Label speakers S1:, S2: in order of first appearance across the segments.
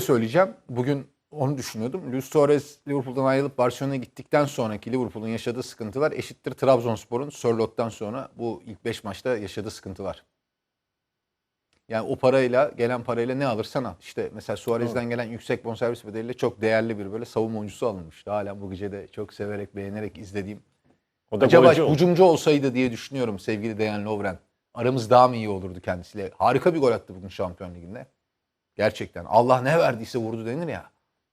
S1: söyleyeceğim. Bugün onu düşünüyordum. Luis Suarez Liverpool'dan ayrılıp Barcelona'ya gittikten sonraki Liverpool'un yaşadığı sıkıntılar eşittir Trabzonspor'un Sörlot'tan sonra bu ilk 5 maçta yaşadığı sıkıntılar. Yani o parayla gelen parayla ne alırsan al. İşte mesela Suarez'den gelen yüksek bonservis bedeliyle çok değerli bir böyle savunma oyuncusu alınmıştı. Hala bu gece de çok severek beğenerek izlediğim.
S2: O da
S1: Acaba
S2: golcü oldu.
S1: hücumcu olsaydı diye düşünüyorum sevgili Dejan Lovren. Aramız daha mı iyi olurdu kendisiyle? Harika bir gol attı bugün Şampiyon Ligi'nde. Gerçekten. Allah ne verdiyse vurdu denir ya.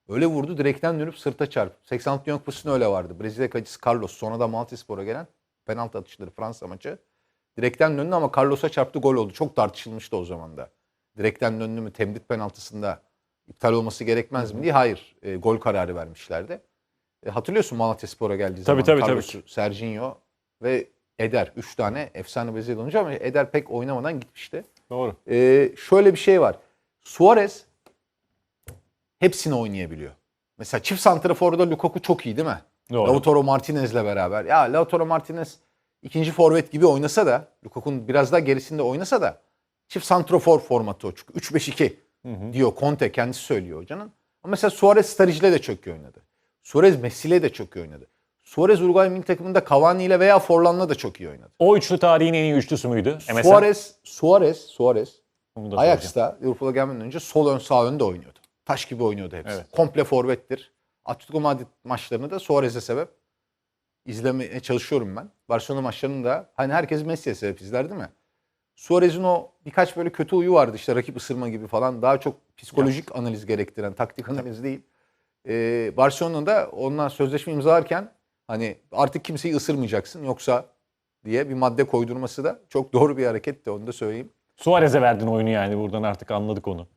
S1: Öyle vurdu direkten dönüp sırta çarp. 86 Dünya Kupası'nda öyle vardı. Brezilya kalecisi Carlos. Sonra da Maltespor'a gelen penaltı atışları Fransa maçı. Direkten döndü ama Carlos'a çarptı gol oldu. Çok tartışılmıştı o zaman da. Direkten döndü mü temdit penaltısında iptal olması gerekmez mi diye. Hayır. E, gol kararı vermişlerdi. E, hatırlıyorsun Malatyaspor'a geldiği
S2: Tabii,
S1: zaman.
S2: tabii,
S1: Carlos'u, Serginho ve Eder. Üç tane efsane Brezilya oyuncu ama Eder pek oynamadan gitmişti.
S2: Doğru.
S1: Ee, şöyle bir şey var. Suarez hepsini oynayabiliyor. Mesela çift santraforda Lukaku çok iyi değil mi?
S2: Doğru.
S1: Lautaro Martinez'le beraber. Ya Lautaro Martinez ikinci forvet gibi oynasa da Lukaku'nun biraz daha gerisinde oynasa da çift santrafor formatı o çünkü. 3-5-2 diyor Conte kendisi söylüyor hocanın. Ama mesela Suarez Sturridge'le de çok iyi oynadı. Suarez Messi'yle de çok iyi oynadı. Suarez Uruguay milli takımında Cavani ile veya Forlan'la da çok iyi oynadı.
S2: O üçlü tarihin en iyi üçlüsü müydü? MSN?
S1: Suarez, Suarez, Suarez. Ajax'ta Liverpool'a gelmeden önce sol ön sağ ön de oynuyordu. Taş gibi oynuyordu hepsi.
S2: Evet.
S1: Komple forvettir. Atletico Madrid maçlarını da Suarez'e sebep izlemeye çalışıyorum ben. Barcelona maçlarını da hani herkes Messi'ye sebep izler değil mi? Suarez'in o birkaç böyle kötü huyu vardı işte rakip ısırma gibi falan. Daha çok psikolojik analiz gerektiren, taktik analiz değil. Ee, Barcelona'da onunla sözleşme imzalarken hani artık kimseyi ısırmayacaksın yoksa diye bir madde koydurması da çok doğru bir hareketti onu da söyleyeyim.
S2: Suarez'e verdin oyunu yani buradan artık anladık onu.